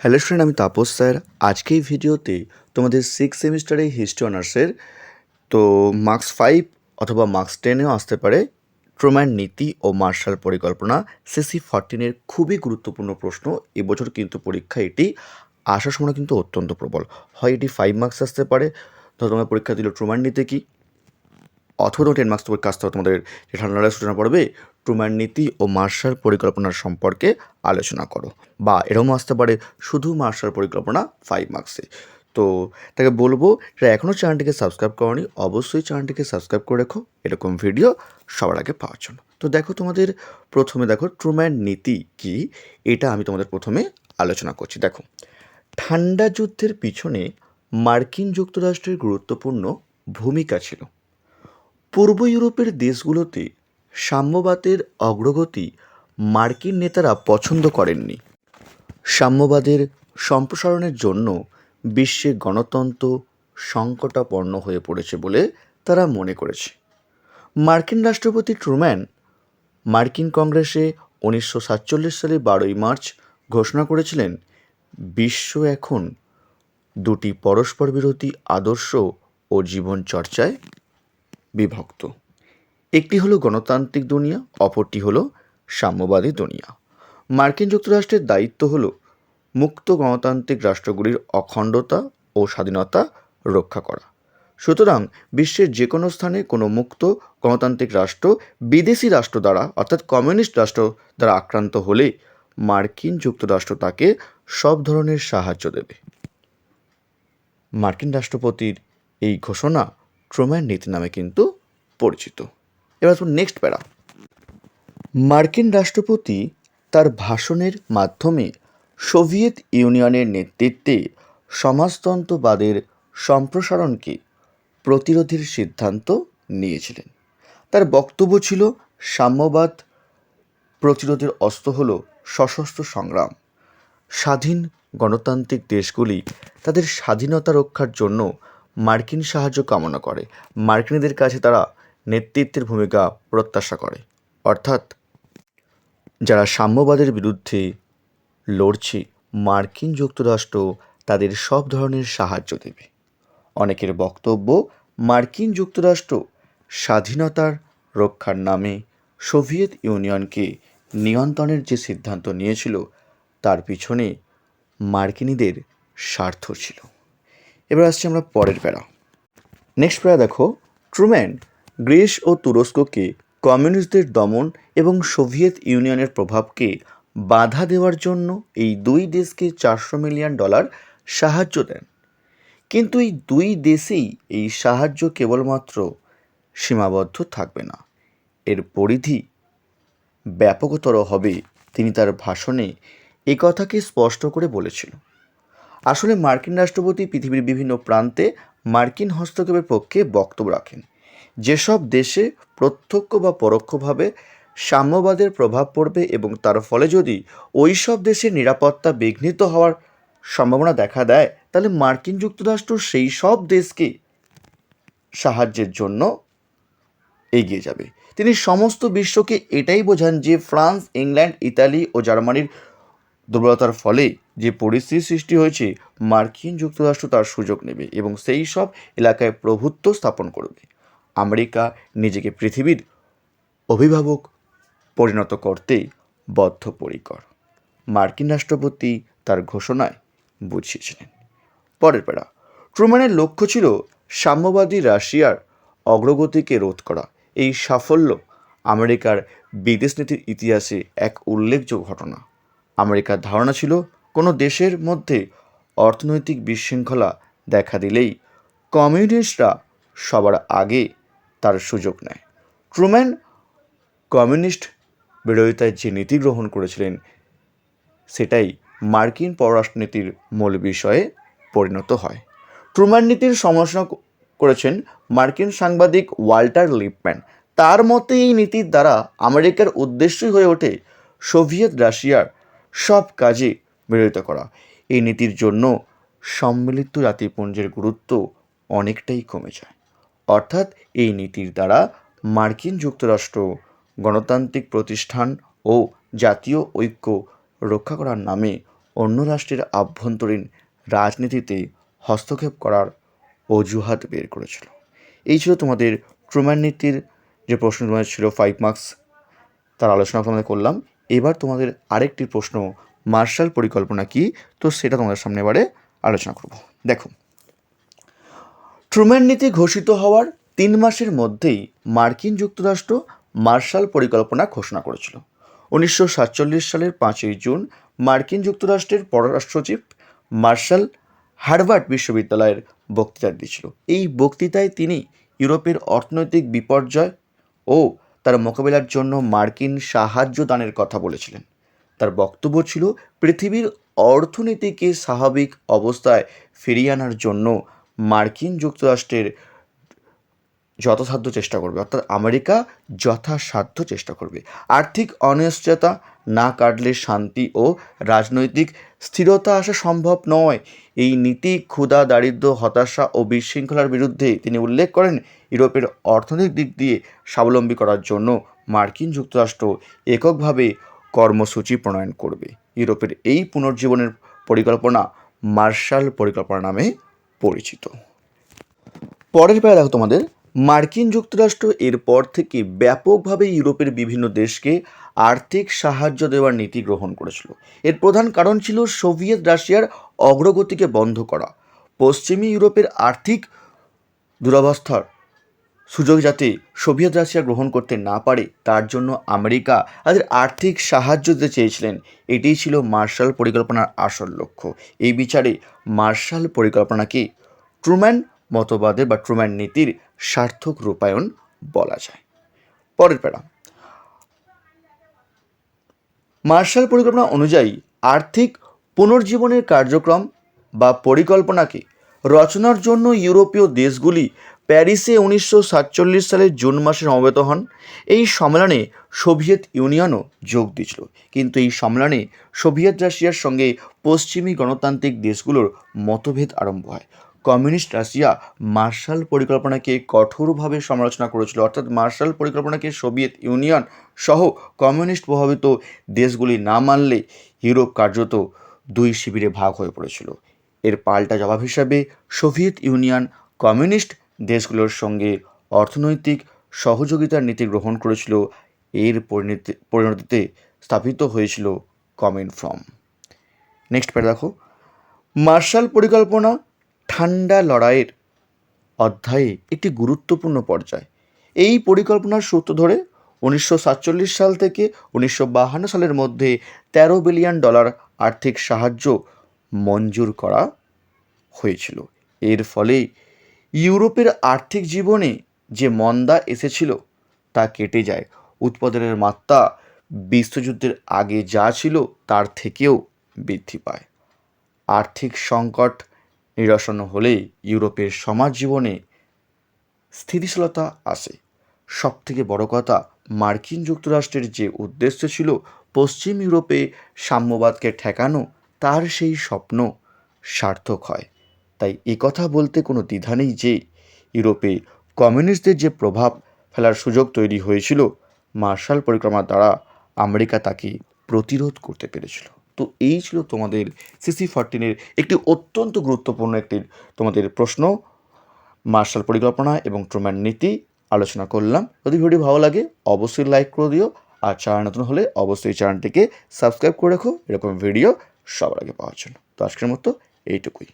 Hello student, আমি Tapas sir. আজকে এই ভিডিওতে তোমাদের সিক্স সেমিস্টারে হিস্ট্রি অনার্সের তো মার্কস ফাইভ অথবা মার্কস টেনেও আসতে পারে। ট্রোম্যান নীতি ও মার্শাল পরিকল্পনা সিসি ফরটিনের খুবই গুরুত্বপূর্ণ প্রশ্ন। এবছর কিন্তু পরীক্ষা এটি আসার সময় কিন্তু অত্যন্ত প্রবল। হয় এটি ফাইভ মার্কস আসতে পারে ধরো তোমার পরীক্ষা দিল ট্রোম্যান নীতি কি? অথবা টেন মার্কস পরীক্ষা আসতে হবে তোমাদের ঠান্ডা সূচনা পড়বে ট্রুম্যান নীতি ও মার্শাল পরিকল্পনার সম্পর্কে আলোচনা করো। বা এরকম আসতে পারে, শুধু মার্শাল পরিকল্পনা ফাইভ মার্কসে তো তাকে বলব, যারা এখনও চ্যানেলটিকে সাবস্ক্রাইব করনি, অবশ্যই চ্যানেলটিকে সাবস্ক্রাইব করে রেখো। এরকম ভিডিও সবার আগে পাওয়ার জন্য। তো দেখো তোমাদের, প্রথমে দেখো ট্রুম্যান নীতি কি, এটা আমি তোমাদের প্রথমে আলোচনা করছি। দেখো, ঠান্ডা যুদ্ধের পিছনে মার্কিন যুক্তরাষ্ট্রের গুরুত্বপূর্ণ ভূমিকা ছিল। পূর্ব ইউরোপের দেশগুলোতে সাম্যবাদের অগ্রগতি মার্কিন নেতারা পছন্দ করেননি। সাম্যবাদের সম্প্রসারণের জন্য বিশ্বে গণতন্ত্র সংকটাপন্ন হয়ে পড়েছে বলে তারা মনে করেছে। মার্কিন রাষ্ট্রপতি ট্রুম্যান মার্কিন কংগ্রেসে উনিশশো সাতচল্লিশ সালে বারোই মার্চ ঘোষণা করেছিলেন, বিশ্ব এখন দুটি পরস্পর বিরোধী আদর্শ ও জীবন চর্চায় বিভক্ত। একটি হলো গণতান্ত্রিক দুনিয়া, অপরটি হলো সাম্যবাদী দুনিয়া। মার্কিন যুক্তরাষ্ট্রের দায়িত্ব হলো মুক্ত গণতান্ত্রিক রাষ্ট্রগুলির অখণ্ডতা ও স্বাধীনতা রক্ষা করা। সুতরাং বিশ্বের যে কোনো স্থানে কোনো মুক্ত গণতান্ত্রিক রাষ্ট্র বিদেশি রাষ্ট্র দ্বারা, অর্থাৎ কমিউনিস্ট রাষ্ট্র দ্বারা আক্রান্ত হলে মার্কিন যুক্তরাষ্ট্র তাকে সব ধরনের সাহায্য দেবে। মার্কিন রাষ্ট্রপতির এই ঘোষণা ট্রোম্যান নীতি নামে কিন্তু পরিচিত। এবার তো নেক্সট প্যারা। মার্কিন রাষ্ট্রপতি তার ভাষণের মাধ্যমে সোভিয়েত ইউনিয়নের নেতৃত্বে সমাজতন্ত্রবাদের সম্প্রসারণকে প্রতিরোধের সিদ্ধান্ত নিয়েছিলেন। তার বক্তব্য ছিল, সাম্যবাদ প্রতিরোধের অস্ত্র হল সশস্ত্র সংগ্রাম। স্বাধীন গণতান্ত্রিক দেশগুলি তাদের স্বাধীনতা রক্ষার জন্য মার্কিন সাহায্য কামনা করে। মার্কিনীদের কাছে তারা নেতৃত্বের ভূমিকা প্রত্যাশা করে। অর্থাৎ, যারা সাম্যবাদের বিরুদ্ধে লড়ছে, মার্কিন যুক্তরাষ্ট্র তাদের সব ধরনের সাহায্য দেবে। অনেকের বক্তব্য, মার্কিন যুক্তরাষ্ট্র স্বাধীনতার রক্ষার নামে সোভিয়েত ইউনিয়নকে নিয়ন্ত্রণের যে সিদ্ধান্ত নিয়েছিল, তার পিছনে মার্কিনীদের স্বার্থ ছিল। এবার আসছি আমরা পরের প্যারা। নেক্সট প্যারা দেখো ট্রুম্যান গ্রিস ও তুরস্ককে কমিউনিস্টদের দমন এবং সোভিয়েত ইউনিয়নের প্রভাবকে বাধা দেওয়ার জন্য এই দুই দেশকে চারশো মিলিয়ন ডলার সাহায্য দেন। কিন্তু এই দুই দেশেই এই সাহায্য কেবলমাত্র সীমাবদ্ধ থাকবে না। এর পরিধি ব্যাপকতর হবে, তিনি তার ভাষণে এ কথাকে স্পষ্ট করে বলেছিল। আসলে মার্কিন রাষ্ট্রপতি পৃথিবীর বিভিন্ন প্রান্তে মার্কিন হস্তক্ষেপের পক্ষে বক্তব্য রাখেন। যেসব দেশে প্রত্যক্ষ বা পরোক্ষভাবে সাম্যবাদের প্রভাব পড়বে এবং তার ফলে যদি ওই সব দেশের নিরাপত্তা বিঘ্নিত হওয়ার সম্ভাবনা দেখা দেয়, তাহলে মার্কিন যুক্তরাষ্ট্র সেই সব দেশকে সাহায্যের জন্য এগিয়ে যাবে। তিনি সমস্ত বিশ্বকে এটাই বোঝান যে ফ্রান্স, ইংল্যান্ড, ইতালি ও জার্মানির দুর্বলতার ফলে যে পরিস্থিতি সৃষ্টি হয়েছে, মার্কিন যুক্তরাষ্ট্র তার সুযোগ নেবে এবং সেই সব এলাকায় প্রভুত্ব স্থাপন করবে। আমেরিকা নিজেকে পৃথিবীর অভিভাবক পরিণত করতে বদ্ধপরিকর। মার্কিন রাষ্ট্রপতি তার ঘোষণায় বুঝিয়েছিলেন। পরের পেড়া ট্রুম্যানের লক্ষ্য ছিল সাম্যবাদী রাশিয়ার অগ্রগতিকে রোধ করা। এই সাফল্য আমেরিকার বিদেশ নীতির ইতিহাসে এক উল্লেখযোগ্য ঘটনা। আমেরিকার ধারণা ছিল, কোনো দেশের মধ্যে অর্থনৈতিক বিশৃঙ্খলা দেখা দিলেই কমিউনিস্টরা সবার আগে তার সুযোগ নেয়। ট্রুম্যান কমিউনিস্ট বিরোধিতায় যে নীতি গ্রহণ করেছিলেন, সেটাই মার্কিন পররাষ্ট্রনীতির মূল বিষয়ে পরিণত হয়। ট্রুম্যান নীতির সমালোচনা করেছেন মার্কিন সাংবাদিক ওয়াল্টার লিপম্যান। তার মতে, এই নীতির দ্বারা আমেরিকার উদ্দেশ্যই হয়ে ওঠে সোভিয়েত রাশিয়ার সব কাজে বিরোধিতা করা। এই নীতির জন্য সম্মিলিত জাতিপুঞ্জের গুরুত্ব অনেকটাই কমে যায়। অর্থাৎ এই নীতির দ্বারা মার্কিন যুক্তরাষ্ট্র গণতান্ত্রিক প্রতিষ্ঠান ও জাতীয় ঐক্য রক্ষা করার নামে অন্য রাষ্ট্রের আভ্যন্তরীণ রাজনীতিতে হস্তক্ষেপ করার অজুহাত বের করেছিল। এই ছিল তোমাদের ট্রুম্যান নীতির যে প্রশ্ন তোমাদের ছিল ফাইভ মার্কস তার আলোচনা তোমাদের করলাম। এবার তোমাদের আরেকটি প্রশ্ন মার্শাল পরিকল্পনা কি? তো সেটা তোমাদের সামনে এবারে আলোচনা করব। দেখো ট্রুম্যান নীতি ঘোষিত হওয়ার তিন মাসের মধ্যেই মার্কিন যুক্তরাষ্ট্র মার্শাল পরিকল্পনা ঘোষণা করেছিল। উনিশশো সাতচল্লিশ সালের পাঁচই জুন মার্কিন যুক্তরাষ্ট্রের পররাষ্ট্র সচিব মার্শাল হার্ভার্ড বিশ্ববিদ্যালয়ের বক্তৃতা দিয়েছিল। এই বক্তৃতায় তিনি ইউরোপের অর্থনৈতিক বিপর্যয় ও তার মোকাবিলার জন্য মার্কিন সাহায্য দানের কথা বলেছিলেন। তার বক্তব্য ছিল, পৃথিবীর অর্থনীতিকে স্বাভাবিক অবস্থায় ফিরিয়ে আনার জন্য মার্কিন যুক্তরাষ্ট্রের যথাসাধ্য চেষ্টা করবে, অর্থাৎ আমেরিকা যথাসাধ্য চেষ্টা করবে। আর্থিক অনিশ্চয়তা না কাটলে শান্তি ও রাজনৈতিক স্থিরতা আসা সম্ভব নয়। এই নীতি, ক্ষুধা দারিদ্র হতাশা ও বিশৃঙ্খলার বিরুদ্ধে তিনি উল্লেখ করেন ইউরোপের অর্থনৈতিক দিক দিয়ে স্বাবলম্বী করার জন্য মার্কিন যুক্তরাষ্ট্র এককভাবে কর্মসূচি প্রণয়ন করবে। ইউরোপের এই পুনর্জীবনের পরিকল্পনা মার্শাল পরিকল্পনা নামে পরিচিত। পরের পায়ে দেখো তোমাদের, মার্কিন যুক্তরাষ্ট্র এরপর থেকে ব্যাপকভাবে ইউরোপের বিভিন্ন দেশকে আর্থিক সাহায্য দেওয়ার নীতি গ্রহণ করেছিল। এর প্রধান কারণ ছিল সোভিয়েত রাশিয়ার অগ্রগতিকে বন্ধ করা, পশ্চিমী ইউরোপের আর্থিক দুরবস্থার সুযোগ যাতে সোভিয়েত রাশিয়া গ্রহণ করতে না পারে, তার জন্য আমেরিকা তাদের আর্থিক সাহায্য দিতে চেয়েছিলেন। এটিই ছিল মার্শাল পরিকল্পনার আসল লক্ষ্য। এই বিচারে মার্শাল পরিকল্পনাকে ট্রুম্যান মতবাদের বা ট্রুম্যান নীতির সার্থক রূপায়ণ বলা যায়। পরের প্যারা মার্শাল পরিকল্পনা অনুযায়ী আর্থিক পুনর্জীবনের কার্যক্রম বা পরিকল্পনাকে রচনার জন্য ইউরোপীয় দেশগুলি প্যারিসে উনিশশো সাতচল্লিশ সালের জুন মাসে সমবেত হন। এই সম্মেলনে সোভিয়েত ইউনিয়নও যোগ দিয়েছিল। কিন্তু এই সম্মেলনে সোভিয়েত রাশিয়ার সঙ্গে পশ্চিমী গণতান্ত্রিক দেশগুলোর মতভেদ আরম্ভ হয়। কমিউনিস্ট রাশিয়া মার্শাল পরিকল্পনাকে কঠোরভাবে সমালোচনা করেছিল। অর্থাৎ মার্শাল পরিকল্পনাকে সোভিয়েত ইউনিয়ন সহ কমিউনিস্ট প্রভাবিত দেশগুলি না মানলে ইউরোপ কার্যত দুই শিবিরে ভাগ হয়ে পড়েছিল। এর পাল্টা জবাব হিসাবে সোভিয়েত ইউনিয়ন কমিউনিস্ট দেশগুলোর সঙ্গে অর্থনৈতিক সহযোগিতার নীতি গ্রহণ করেছিল। এর পরিণতি, পরিণতিতে স্থাপিত হয়েছিল কমিন ফ্রম। নেক্সট প্যারা দেখো। মার্শাল পরিকল্পনা ঠান্ডা লড়াইয়ের অধ্যায়ে একটি গুরুত্বপূর্ণ পর্যায়। এই পরিকল্পনার সূত্র ধরে উনিশশো সাতচল্লিশ সাল থেকে উনিশশো সালের মধ্যে তেরো বিলিয়ন ডলার আর্থিক সাহায্য মঞ্জুর করা হয়েছিল। এর ফলে ইউরোপের আর্থিক জীবনে যে মন্দা এসেছিল, তা কেটে যায়। উৎপাদনের মাত্রা বিশ্বযুদ্ধের আগে যা ছিল, তার থেকেও বৃদ্ধি পায়। আর্থিক সংকট নিরসন হলেই ইউরোপের সমাজ জীবনে স্থিতিশীলতা আসে। সব থেকে বড় কথা, মার্কিন যুক্তরাষ্ট্রের যে উদ্দেশ্য ছিল পশ্চিম ইউরোপে সাম্যবাদকে ঠেকানো, তার সেই স্বপ্ন সার্থক হয়। তাই কথা বলতে কোনো দ্বিধা নেই যে ইউরোপে কমিউনিস্টদের যে প্রভাব ফেলার সুযোগ তৈরি হয়েছিল, মার্শাল পরিক্রমার দ্বারা আমেরিকা তাকে প্রতিরোধ করতে পেরেছিল। তো এই ছিল তোমাদের সিসি ফরটিনের একটি অত্যন্ত গুরুত্বপূর্ণ একটি তোমাদের প্রশ্ন। মার্শাল পরিকল্পনা এবং ট্রুম্যান নীতি আলোচনা করলাম। যদি ভিডিও ভালো লাগে, অবশ্যই লাইক করে দিও। আর চ্যানেল নতুন হলে অবশ্যই চ্যানেলটিকে সাবস্ক্রাইব করে রাখো। এরকম ভিডিও সবার আগে পাওয়ার জন্য। তো আজকের মতো এইটুকুই।